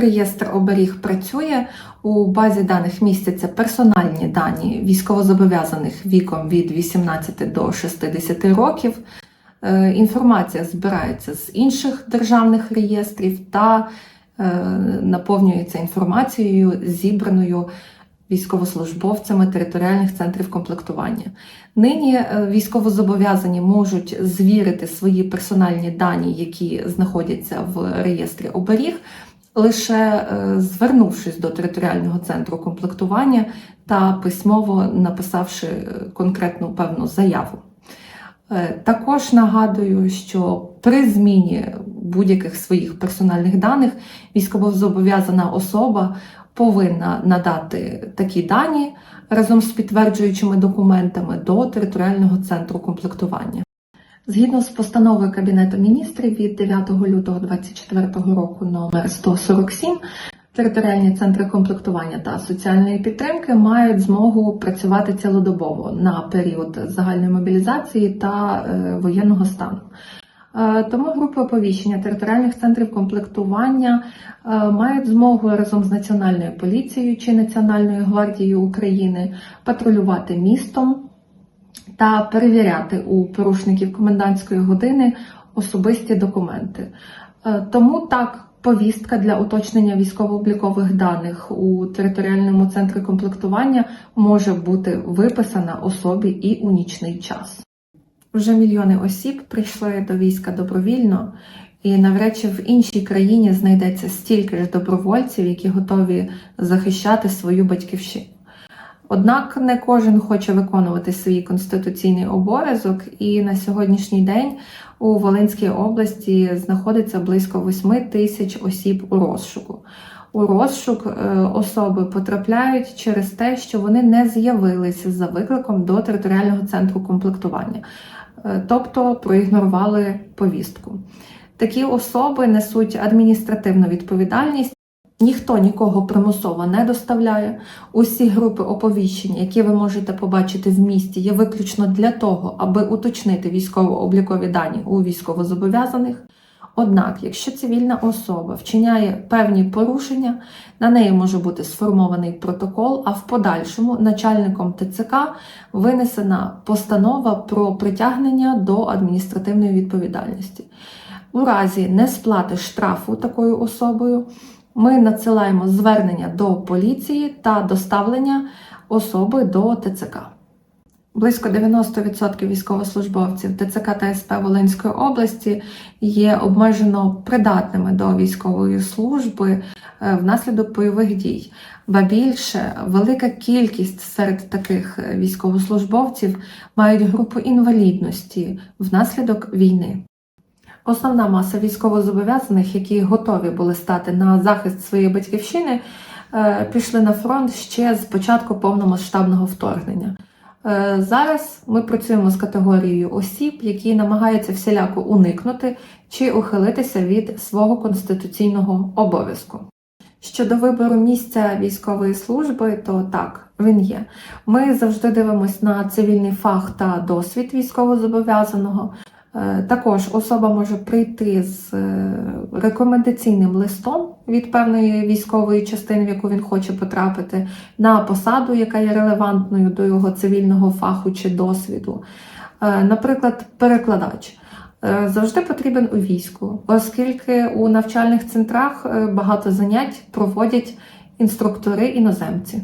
Реєстр оберіг працює. У базі даних містяться персональні дані військовозобов'язаних віком від 18 до 60 років. Е, Інформація збирається з інших державних реєстрів та е, наповнюється інформацією, зібраною військовослужбовцями територіальних центрів комплектування. Нині е, військовозобов'язані можуть звірити свої персональні дані, які знаходяться в реєстрі оберіг, лише е, звернувшись до територіального центру комплектування та письмово написавши е, конкретну певну заяву. Е, Також нагадую, що при зміні будь-яких своїх персональних даних військовозобов'язана особа повинна надати такі дані разом з підтверджуючими документами до територіального центру комплектування. Згідно з постановою Кабінету міністрів від 9 лютого 2024 року номер 147, територіальні центри комплектування та соціальної підтримки мають змогу працювати цілодобово на період загальної мобілізації та е, воєнного стану. Е, Тому групи оповіщення територіальних центрів комплектування е, мають змогу разом з Національною поліцією чи Національною гвардією України патрулювати містом та перевіряти у порушників комендантської години особисті документи. Е, Тому так. Повістка для уточнення військово-облікових даних у територіальному центрі комплектування може бути виписана особі і у нічний час. Вже мільйони осіб прийшли до війська добровільно, і навряд чи в іншій країні знайдеться стільки ж добровольців, які готові захищати свою батьківщину. Однак не кожен хоче виконувати свій конституційний обов'язок, і на сьогоднішній день у Волинській області знаходиться близько 8 тисяч осіб у розшуку. У розшук е, особи потрапляють через те, що вони не з'явилися за викликом до територіального центру комплектування, е, тобто проігнорували повістку. Такі особи несуть адміністративну відповідальність. Ніхто нікого примусово не доставляє. Усі групи оповіщення, які ви можете побачити в місті, є виключно для того, аби уточнити військово-облікові дані у військовозобов'язаних. Однак, якщо цивільна особа вчиняє певні порушення, на неї може бути сформований протокол, а в подальшому начальником ТЦК винесена постанова про притягнення до адміністративної відповідальності. У разі несплати штрафу такою особою ми надсилаємо звернення до поліції та доставлення особи до ТЦК. Близько 90% військовослужбовців ТЦК та СП Волинської області є обмежено придатними до військової служби е, внаслідок бойових дій. Ба більше велика кількість серед таких е, військовослужбовців мають групу інвалідності внаслідок війни. Основна маса військовозобов'язаних, які готові були стати на захист своєї батьківщини, е, пішли на фронт ще з початку повномасштабного вторгнення. Е, Зараз ми працюємо з категорією осіб, які намагаються всіляко уникнути чи ухилитися від свого конституційного обов'язку. Щодо вибору місця військової служби, то так, він є. Ми завжди дивимося на цивільний фах та досвід військовозобов'язаного. Е, Також особа може прийти з е, рекомендаційним листом від певної військової частини, в яку він хоче потрапити, на посаду, яка є релевантною до його цивільного фаху чи досвіду. Е, Наприклад, перекладач. Завжди потрібен у війську, оскільки у навчальних центрах багато занять проводять інструктори іноземці.